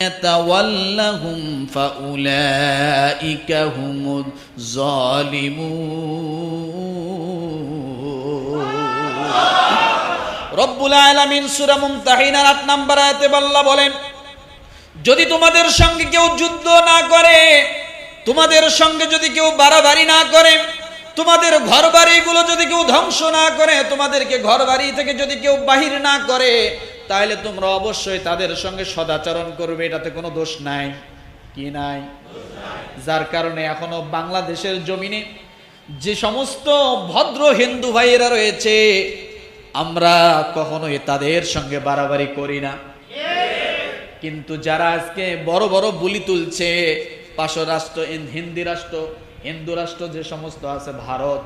يتولهم فأولئك هم الظالمون রব্বুল আলামিন সূরা মুমতাহিনার 8 নম্বর আয়াতে আল্লাহ বলেন যদি তোমাদের সঙ্গে কেউ যুদ্ধ না করে তোমাদের সঙ্গে যদি কেউ বাড়াবাড়ি না করে তোমাদের ঘর বাড়িগুলো যদি কেউ ধ্বংস না করে তোমাদেরকে ঘর বাড়ি থেকে যদি কেউ বাহির না করে তাহলে তোমরা অবশ্যই তাদের সঙ্গে সদাচরণ করবে, এটাতে কোনো দোষ নাই। কি নাই? যার কারণে এখনও বাংলাদেশের জমিনে যে সমস্ত ভদ্র হিন্দু ভাইয়েরা রয়েছে, আমরা কখনোই তাদের সঙ্গে বাড়াবাড়ি করি না। কিন্তু যারা আজকে বড় বড় বুলি তুলছে পার্শ্ব রাষ্ট্র হিন্দি রাষ্ট্র, হিন্দু রাষ্ট্র যে সমস্ত আছে, ভারত,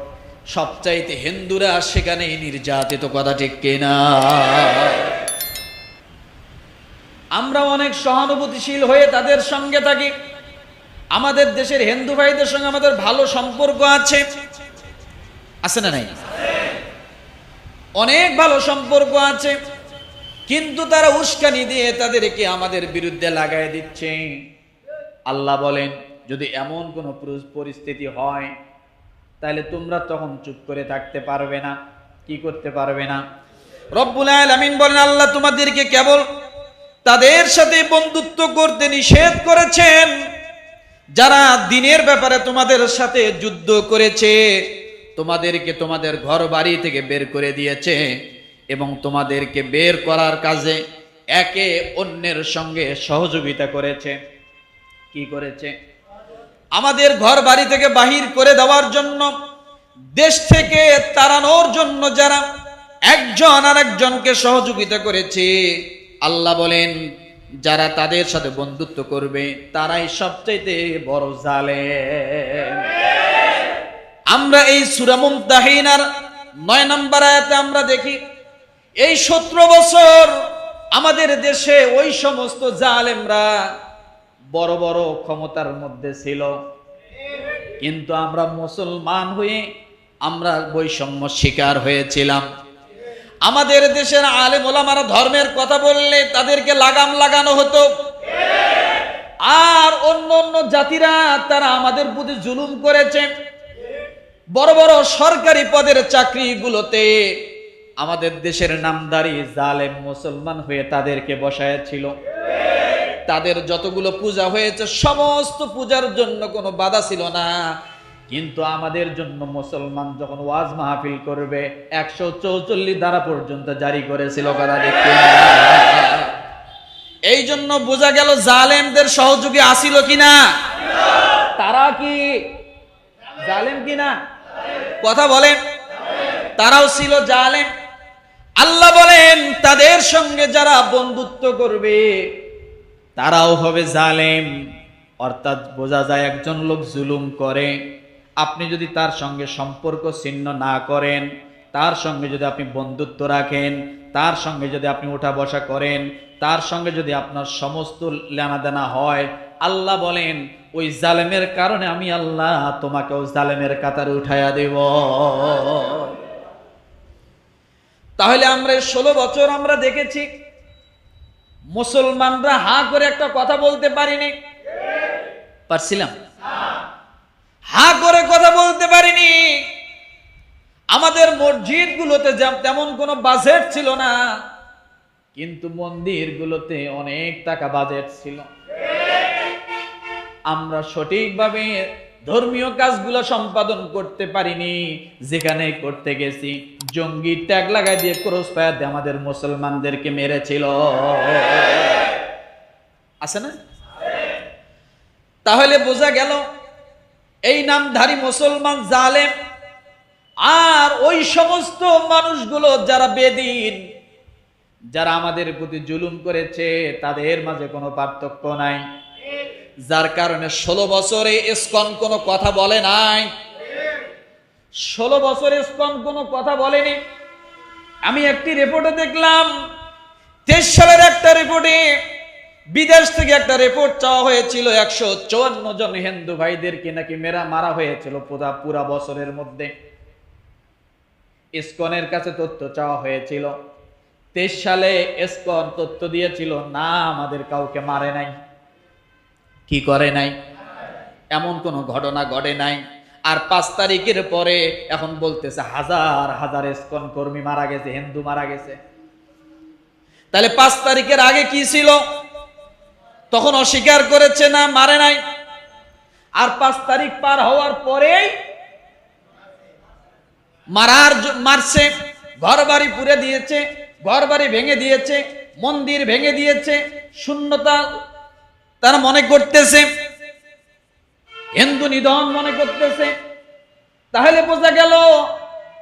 সবচাইতে হিন্দুরা সেখানে নির্যাতিত, কথা ঠিক কিনা? আমরা অনেক সহানুভূতিশীল হয়ে তাদের সঙ্গে থাকি। আমাদের দেশের হিন্দু ভাইদের সঙ্গে আমাদের ভালো সম্পর্ক আছে। আছে না নাই? অনেক ভালো সম্পর্ক আছে। কিন্তু তারা উস্কানি দিয়ে তাদেরকে আমাদের বিরুদ্ধে লাগাই দিচ্ছে। আল্লাহ বলেন, যদি এমন কোনো পরিস্থিতি হয়, তাহলে তোমরা তখন চুপ করে থাকতে পারবে না, কি করতে পারবে না। রব্বুল আলামিন বলেন, আল্লাহ তোমাদেরকে কেবল তাদের সাথে বন্ধুত্ব করতে নিষেধ করেছেন। যারা দিনের ব্যাপারে তোমাদের সাথে যুদ্ধ করেছে, তোমাদেরকে তোমাদের ঘর বাড়ি থেকে বের করে দিয়েছে এবং তোমাদেরকে বের করার কাজে একে অন্যের সঙ্গে সহযোগিতা করেছে। কি করেছে? আমাদের ঘর বাড়ি থেকে বাহির করে দেওয়ার জন্য, দেশ থেকে তাড়ানোর জন্য যারা একজন আর একজনকে সহযোগিতা করেছে আল্লাহ বলেন, যারা তাদের সাথে বন্ধুত্ব করবে, তারাই সবচাইতে বড় জালে আমরা এই সুরামুম তাহিনার নয় নম্বর আয়াতে আমরা দেখি, এই সতেরো বছর আমাদের দেশে ওই সমস্ত জালেমরা বড় বড় ক্ষমতার মধ্যে ছিল। কিন্তু আমরা মুসলমান হয়ে আমরা বৈষম্য শিকার হয়েছিলাম। আমাদের দেশের আলেম ওলামারা ধর্মের কথা বললে তাদেরকে লাগাম লাগানো হতো। আর অন্য অন্য জাতিরা তারা আমাদের প্রতি জুলুম করেছে। বড় বড় সরকারি পদের চাকরিগুলোতে আমাদের দেশের নামদারি জালেম মুসলমান হয়ে তাদেরকে বসায়াছিল তাদের যতগুলো পূজা হয়েছে, সমস্ত পূজার জন্য কোনো বাধা ছিল না। কিন্তু আমাদের জন্য মুসলমান যখন ওয়াজ মাহফিল করবে, একশো চৌচল্লিশ ধারা পর্যন্ত জারি করেছিল এই জন্য বোঝা গেল জালেমদের সহযোগী আসিল কিনা? তারা কি জালেম কিনা? কথা বলেন। তারাও ছিল জালেম। আল্লাহ বলেন, তাদের সঙ্গে যারা বন্ধুত্ব করবে, তারাও হবে জালেম। অর্থাৎ বোঝা যায় একজন লোক জুলুম করে আপনি যদি তার সঙ্গে সম্পর্ক ছিন্ন না করেন, তার সঙ্গে যদি আপনি বন্ধুত্ব রাখেন, তার সঙ্গে যদি আপনি ওঠা বসা করেন, তার সঙ্গে যদি আপনার সমস্ত লেনাদেনা হয়, আল্লাহ বলেন, ওই জালেমের কারণে আমি আল্লাহ তোমাকেও জালেমের কাতারে উঠাইয়া দেব। তাহলে আমরা ষোলো বছর আমরা দেখেছি, মুসলমানরা হা করে একটা কথা বলতে পারিনি। পারছিলাম? হা করে কথা বলতে পারিনি। আমাদের মসজিদ গুলোতে তেমন কোনো বাজেট ছিল না, কিন্তু মন্দিরগুলোতে অনেক টাকা বাজেট ছিল। আমরা সঠিকভাবে ধর্মীয় কাজগুলো সম্পাদন করতে পারিনি, যেখানে করতে গেছি। জঙ্গি ট্যাগ লাগাই দিয়ে ক্রস দিয়ে আমাদের মুসলমানদেরকে মেরেছিল। আছে না? তাহলে বোঝা গেল এই নামধারী মুসলমান জালেম। আর ওই সমস্ত মানুষগুলো যারা বেদিন, যারা আমাদের প্রতি জুলুম করেছে, তাদের মাঝে কোনো পার্থক্য নাই। যার কারণে ষোলো বছরে ইস্কন কোনো কথা বলে নাই। ষোলো বছরে ইস্কন কোনো কথা বলেনি। আমি একটি রিপোর্টে দেখলাম, তেইশ সালের একটা রিপোর্টে বিদেশ থেকে একটা রিপোর্ট চাওয়া হয়েছিল, একশো চুয়ান্ন জন হিন্দু ভাইদেরকে নাকি মেরা মারা হয়েছিল পুরা পুরা বছরের মধ্যে। ইস্কনের কাছে তথ্য চাওয়া হয়েছিল। তেইশ সালে এসকন তথ্য দিয়েছিল, না, আমাদের কাউকে মারে নাই। কি করে নাই? এমন কোনো ঘটনা ঘটে নাই। আর পাঁচ তারিখের পরে এখন বলতেছে, হাজার হাজার এসকন কর্মী মারা গেছে, হিন্দু মারা গেছে। তাহলে পাঁচ তারিখের আগে কি ছিল? তখন অস্বীকার করেছে না, মারে নাই। আর পাঁচ তারিখ পার হওয়ার পরেই মারার মারছে ঘর বাড়ি পুড়ে দিয়েছে ঘর বাড়ি ভেঙে দিয়েছে, মন্দির ভেঙে দিয়েছে, শূন্যতা তারা মনে করতেছে। হিন্দু নিধন মনে করতেছে। তাহলে বোঝা গেল,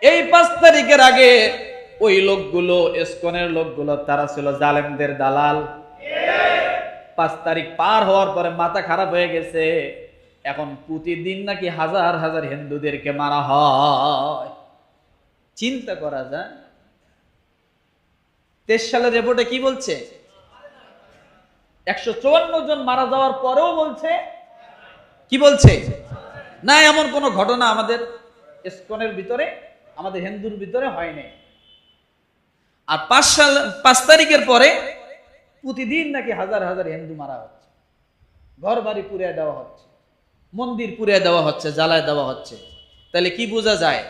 এই পাঁচ তারিখের আগে ওই লোকগুলো, এসকনের লোকগুলো, তারা ছিল জালেমদের দালাল। পাঁচ তারিখ পার হওয়ার পরে মাথা খারাপ হয়ে গেছে। এখন প্রতিদিন নাকি হাজার হাজার হিন্দুদেরকে মারা হয়। চিন্তা করা যায়। তেইশ সালের রিপোর্টে কি বলছে? একশো চুয়ান্ন জন মারা যাওয়ার পরেও বলছে। কি বলছে? না, এমন কোনো ঘটনা আমাদের ইস্কনের ভিতরে, আমাদের হিন্দুর ভিতরে হয়নি। আর পাঁচ সাল, পাঁচ তারিখের পরে প্রতিদিন নাকি হাজার হাজার হিন্দু মারা হচ্ছে। ঘর বাড়ি পুড়িয়ে দেওয়া হচ্ছে, মন্দির পুড়িয়ে দেওয়া হচ্ছে, জ্বালায় দেওয়া হচ্ছে। তাহলে কি বোঝা যায়?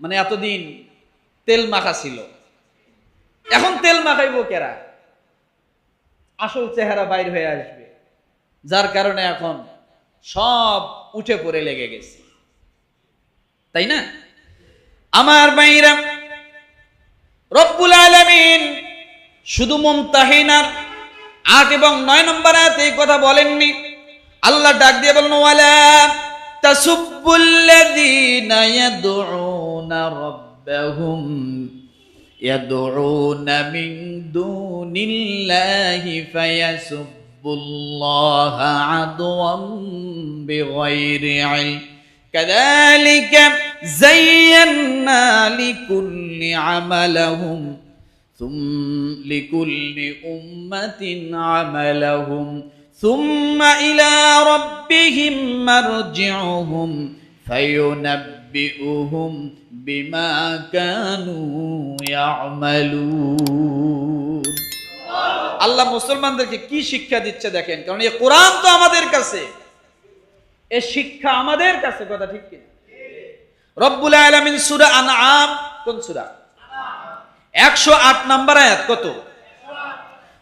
মানে এতদিন তেল মাখা ছিল। এখন তেল মাখাইব কেরা? আসল চেহারা বাইর হয়ে আসবে। যার কারণে এখন সব উঠে পড়ে লেগে গেছে। তাই না? আমার বাইরা রব্বুল আলামিন শুধু মুমতাহিনার আট এবং নয় নম্বর আয়াতে এই কথা বলেননি আল্লাহ ডাক দিয়ে বলেন ওয়ালা তাসুব্বুল্লাযীনা ইয়াদউনা রাব্বাহুম يدعون من دون الله فيسبوا الله عدوا بغير علم كذلك زينا لكل عملهم ثم لكل أمة عملهم ثم إلى ربهم مرجعهم فينبئهم بما كانوا يعملون আল্লাহ মুসলমানদেরকে কি শিক্ষা দিচ্ছে দেখেন কারণ এই কোরআন তো আমাদের কাছে এ শিক্ষা আমাদের কাছে কথা ঠিক কিনা রব্বুল আলামিন সূরা আনআম, কোন সূরা? একশো আট নাম্বার আয়াত, কত?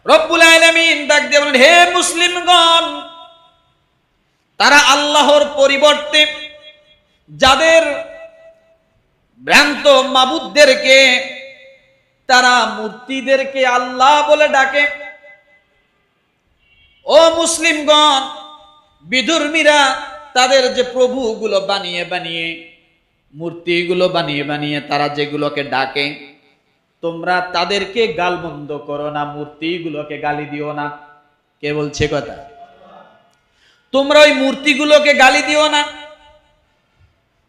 রব্বুল আলামিন ডাক দিয়ে বলেন, হে মুসলিমগণ, তারা আল্লাহর পরিবর্তে যাদের ভ্রান্ত মাবুদদেরকে, তারা মূর্তিদেরকে আল্লাহ বলে ডাকে। ও মুসলিমগণ, বিধর্মীরা তাদের যে প্রভুগুলো বানিয়ে বানিয়ে মূর্তিগুলো বানিয়ে বানিয়ে তারা যেগুলোকে ডাকে, তোমরা তাদেরকে গালমন্দ করো না, মূর্তিগুলোকে গালি দিও না। কে বলছে কথা? তোমরা ওই মূর্তিগুলোকে গালি দিও না।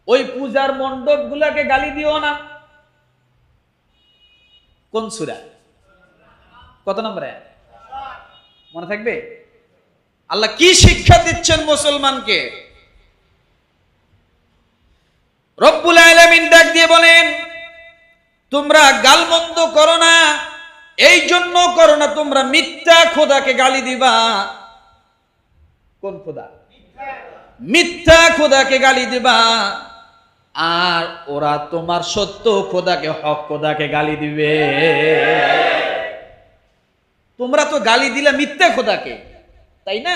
ওই পূজার মণ্ডপগুলোকে গালি দিও না। কোন সুরা? কত নম্বরে? মনে থাকবে? আল্লাহ কি শিক্ষা দিচ্ছেন মুসলমানকে? রব্বুল আলামিন ডাক দিয়ে বলেন, তোমরা গালমন্দ করো না, এই জন্য করো না, তোমরা মিথ্যা খোদাকে গালি দিবা। কোন খোদা? মিথ্যা খোদাকে গালি দিবা। আর ওরা তোমার সত্য খোদাকে, হক খোদাকে গালি দিবে। তোমরা তো গালি দিলে মিথ্যা খোদাকে, তাই না?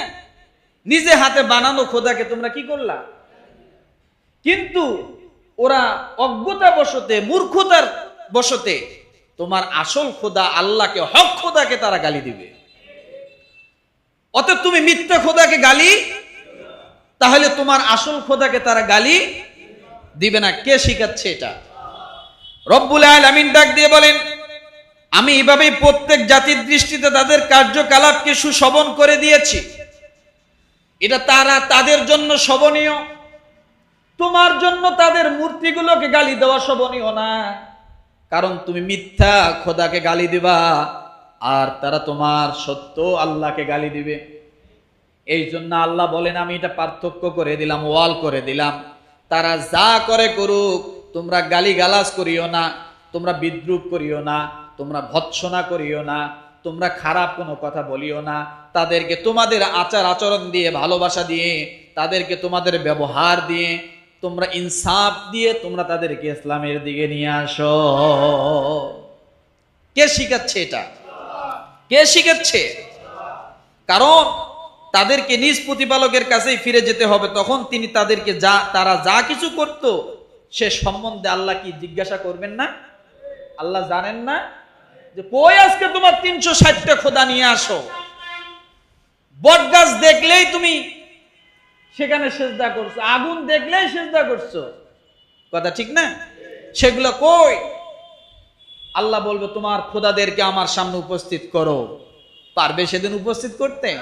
নিজে হাতে বানানো খোদাকে তোমরা কি করলা? কিন্তু ওরা অজ্ঞতা বসতে, মূর্খতার বসতে, তোমার আসল খোদা আল্লাহকে, হক খোদাকে তারা গালি দিবে। অতএব তুমি মিথ্যা খোদাকে গালি, তাহলে তোমার আসল খোদাকে তারা গালি দিবে না। কে শিখাচ্ছে এটা? রব্বুল আলামিন ডাক দিয়ে বলেন, আমি এভাবেই প্রত্যেক জাতির দৃষ্টিতে তাদের কার্যকলাপকে সুশোভন করে দিয়েছি। এটা তারা তাদের জন্য শোভনীয়। তোমার জন্য তাদের মূর্তিগুলোকে গালি দেওয়া শোভনীয় না। কারণ তুমি মিথ্যা খোদাকে গালি দিবা, আর তারা তোমার সত্য আল্লাহকে গালি দিবে। এই জন্য আল্লাহ বলেন, আমি এটা পার্থক্য করে দিলাম, ওয়াল করে দিলাম। তারা যা করে করুক, তোমরা গালি গালাজ করিও না, তোমরা বিদ্রুপ করিও না, তোমরা ভৎসনা করিও না, তোমরা খারাপ কোনো কথা বলিও না। তাদেরকে তোমাদের আচার আচরণ দিয়ে ভালোবাসা দিয়ে, তাদেরকে তোমাদের ব্যবহার দিয়ে তোমরা ইনসাফ দিয়ে তোমরা তাদেরকে ইসলামের দিকে নিয়ে আসো। কে শিখাচ্ছে এটা? কে শিখাচ্ছে? কারণ তাদেরকে নিজ প্রতিপালকের কাছেই ফিরে যেতে হবে, তখন তিনি তাদেরকে যা, তারা যা কিছু করত, সে সম্বন্ধে আল্লাহ কি জিজ্ঞাসা করবেন না? আল্লাহ জানেন না? যে কই আজকে তোমার তিনশো ষাটটা খোদা নিয়ে আসো? বট গাছ দেখলেই তুমি সেখানে সেজদা করছ। আগুন দেখলেই সেজদা করছ। কথা ঠিক না? সেগুলো কই? আল্লাহ বলবে, তোমার খোদাদেরকে আমার সামনে উপস্থিত করো। পারবে সেদিন উপস্থিত করতে?